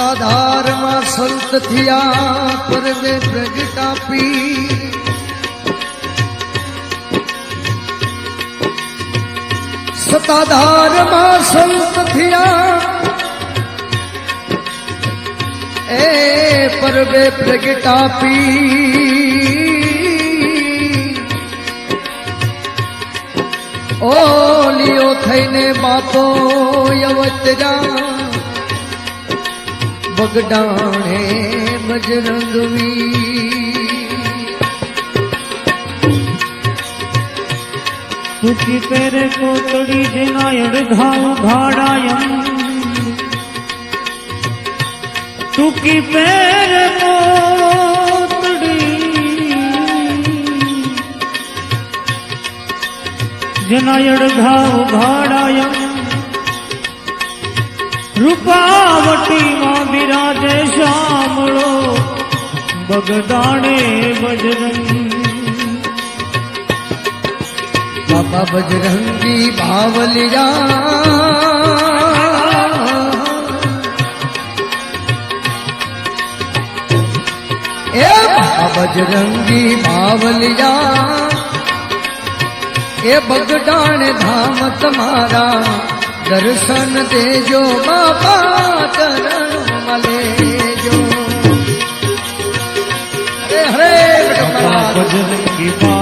સતાધારમાં સંત થયા પરવે પ્રગટાપી સતાધારમાં સંત થયા, એ પરવે પ્રગટાપી ઓલિયો થઈને બાપો યવતરા બગડાણે બજરંગવી સુખી પેરે કોતડી જનાયણ ઘાવ ઘાડાયમ સુખી પેરે કોતડી જનાયણ ઘાવ ઘાડાયમ રૂપાવટીમાં બિરાજે બગદાણે બજરંગ. બાબા બજરંગી ભાવલિયા એ બાબા બજરંગી ભાવલિયા એ બગડાણ ધામ તમારા દર્શન દેજો બાબા હરે હરે બાબા બજરંગ બજરંગી બાવલિયા